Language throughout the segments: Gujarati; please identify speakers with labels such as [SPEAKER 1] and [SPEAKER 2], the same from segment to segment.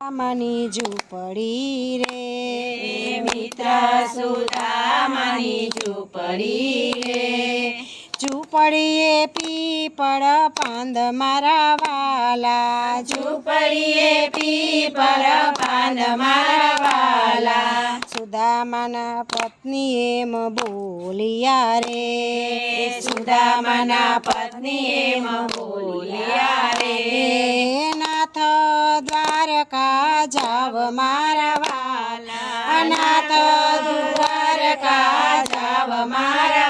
[SPEAKER 1] મની ઝૂંપડી રે.
[SPEAKER 2] મિત્ર સુદામની ઝૂંપડી રે.
[SPEAKER 1] ઝૂંપડીએ પીપળ પાંદ મારા વાલા.
[SPEAKER 2] ઝૂંપડીએ પીપળ પાંદ મારા વાલા.
[SPEAKER 1] સુદામાના પત્ની એમ બોલિયા રે.
[SPEAKER 2] સુદામાના પત્ની એમ બોલિયા રે.
[SPEAKER 1] મારા વાલા નાથ દ્વારકા જાવ મારા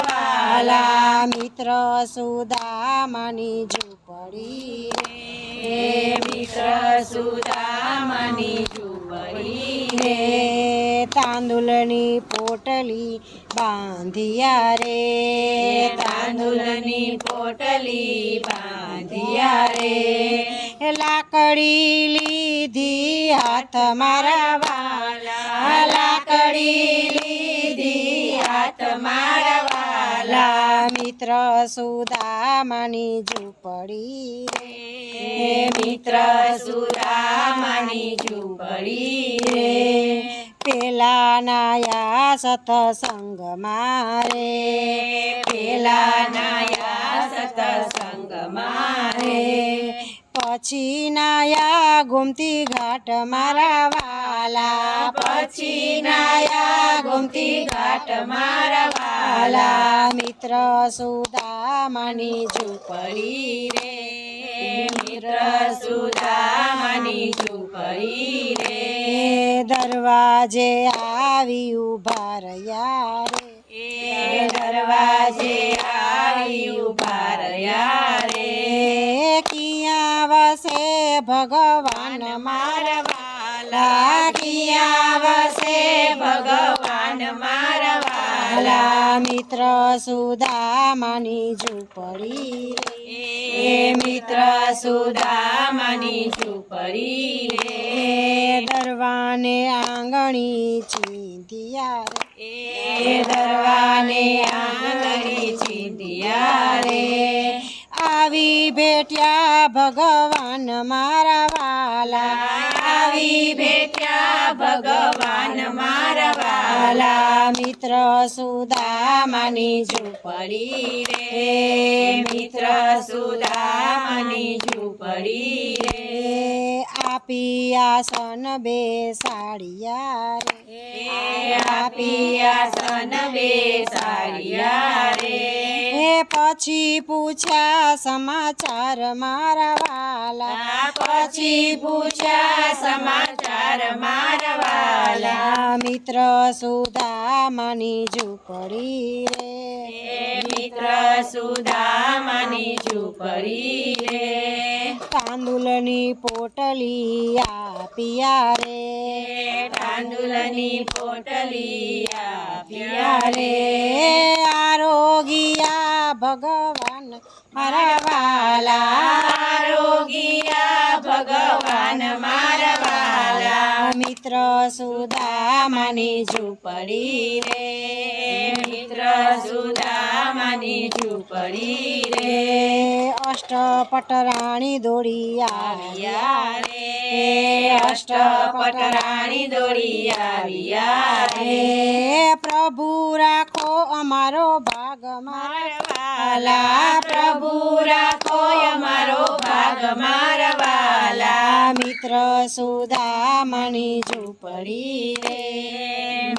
[SPEAKER 1] મિત્ર સુદામાની ઝૂંપડી
[SPEAKER 2] હે મિત્ર સુદામની ઝૂંપડી
[SPEAKER 1] રે તાંદુલની પોટલી બાંધિયા રે.
[SPEAKER 2] તાંદુલની પોટલી બાંધિયા રે.
[SPEAKER 1] લાકડી લીધી હાથ મારા વાલા. લાકડી લીધી હાથ મારા વાલા. મિત્ર સુદામાની ઝૂંપડી રે.
[SPEAKER 2] મિત્ર સુદામાની ઝૂંપડી રે
[SPEAKER 1] પેલા નાયા સતસંગ મારે
[SPEAKER 2] પેલા નાયા સતસંગ મારે
[SPEAKER 1] પછી નાયા ગોમતી ઘાટ મારા વાલા
[SPEAKER 2] પછી નાયા ગોમતી ઘાટ મારા વાલા
[SPEAKER 1] મિત્ર સુદામાની ઝૂંપડી
[SPEAKER 2] પડી રે મિત્ર સુદામની ઝૂંપડી રે
[SPEAKER 1] એ દરવાજે આવી ઊભા રહ્યા રે.
[SPEAKER 2] એ દરવાજે આવી ઊભા રહ્યા રે.
[SPEAKER 1] કિયા વસે ભગવાન મારા. વાલા કિયા વસે
[SPEAKER 2] ભગવાન મારા. વાલા
[SPEAKER 1] મિત્ર સુદામાની ઝૂંપડી રે
[SPEAKER 2] મિત્ર સુદામાની ઝૂંપડી રે
[SPEAKER 1] દરવાને આંગણી ચીંધિયા રે
[SPEAKER 2] એ દરવાને આંગળી ચીંધિયા રે
[SPEAKER 1] આવી ભેટ્યા ભગવાન મારા વાલા
[SPEAKER 2] આવી ભેટ્યા ભગવાન મારા વાલા
[SPEAKER 1] મિત્ર સુદામાની
[SPEAKER 2] ઝૂંપડી રે મિત્ર સુદામની ઝૂંપડી રે.
[SPEAKER 1] આપી આસન બેસાડિયા રે.
[SPEAKER 2] આપી આસન બેસાડ્યા રે.
[SPEAKER 1] પછી પૂછ્યા સમાચાર મારા વાલા.
[SPEAKER 2] પછી પૂછ્યા સમાચાર મારા વાલા.
[SPEAKER 1] મિત્ર સુદામાની ઝૂંપડી રે.
[SPEAKER 2] મિત્ર સુદામની ઝૂંપડી રે.
[SPEAKER 1] તાંદુલની પોટલી આપિયા રે.
[SPEAKER 2] તાંદુલની પોટલી આપ્યા રે.
[SPEAKER 1] રે આરોગિયા ભગવાન મારવાલા
[SPEAKER 2] રોગિયા ભગવાન મારવાલા
[SPEAKER 1] મિત્ર સુદામાની
[SPEAKER 2] ઝૂંપડી રે. મિત્ર સુદામાની ઝૂંપડી રે.
[SPEAKER 1] અષ્ટપટરાણી દોડી આવ્યા
[SPEAKER 2] રે. અષ્ટપટરાણી દોડી આવ્યા રે.
[SPEAKER 1] રે પ્રભુ રાખો અમારો ભાગ. મારા વાલા
[SPEAKER 2] પ્રભુ રાખો અમારો ભાગ મારા વાલા.
[SPEAKER 1] મિત્ર સુદામણી ઝૂંપડી રે.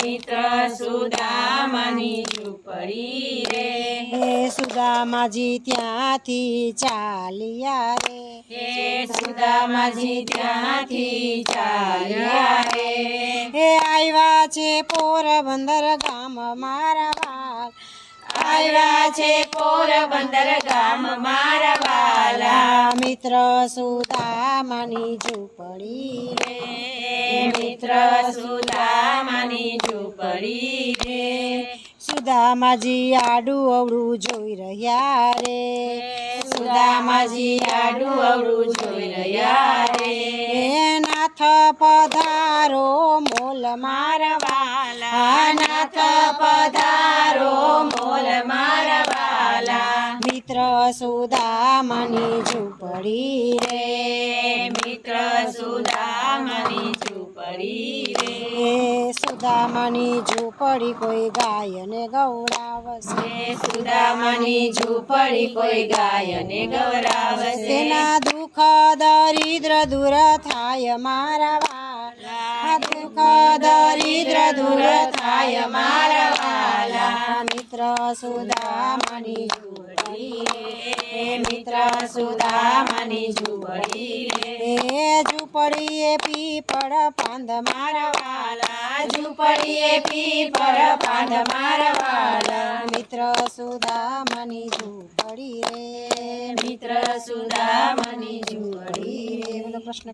[SPEAKER 2] મિત્ર સુદામની ઝૂંપડી રે.
[SPEAKER 1] હે સુદામાજી ત્યાંથી ચાલ્યા રે.
[SPEAKER 2] હે સુદામાજી ત્યાંથી ચાલ્યા રે.
[SPEAKER 1] હે આવ્યા છે પોરબંદર ગામ મારા
[SPEAKER 2] આવ્યા છે પોરબંદર ગામ મારા વાલા.
[SPEAKER 1] મિત્ર સુદામાની ઝૂંપડી રે.
[SPEAKER 2] મિત્ર સુદામની ઝૂંપડી રે.
[SPEAKER 1] સુદામાજી આડું અવળું જોઈ રહ્યા રે.
[SPEAKER 2] સુદામાજી આડું અવળું જોઈ રહ્યા રે.
[SPEAKER 1] નાથ પધારો મોલ મારવાલા
[SPEAKER 2] નાથ પધારો
[SPEAKER 1] સુદામાની ઝૂંપડી રે
[SPEAKER 2] મિત્ર સુદામની ઝૂંપડી રે.
[SPEAKER 1] સુદામાની ઝૂંપડી કોઈ ગાય ને ગૌરાવશે
[SPEAKER 2] સુદામાની ઝૂંપડી કોઈ ગાય ને ગૌરાવશે.
[SPEAKER 1] તેના દુઃખ દરિદ્ર દૂર થાય મારા વાલા. દુઃખ દરિદ્ર દૂર થાય મારા વાલા. મિત્ર સુદામણી
[SPEAKER 2] મિત્ર સુદામની ઝૂંપડી
[SPEAKER 1] એ ઝૂંપડી એ પીપળ પાંદ
[SPEAKER 2] મારવાલા ઝૂંપડીએ પીપર પાંદ મારવાલા
[SPEAKER 1] મિત્ર સુદામની ઝૂંપડી રે
[SPEAKER 2] મિત્ર સુદામની ઝૂંપડી
[SPEAKER 1] રે બોલો કૃષ્ણ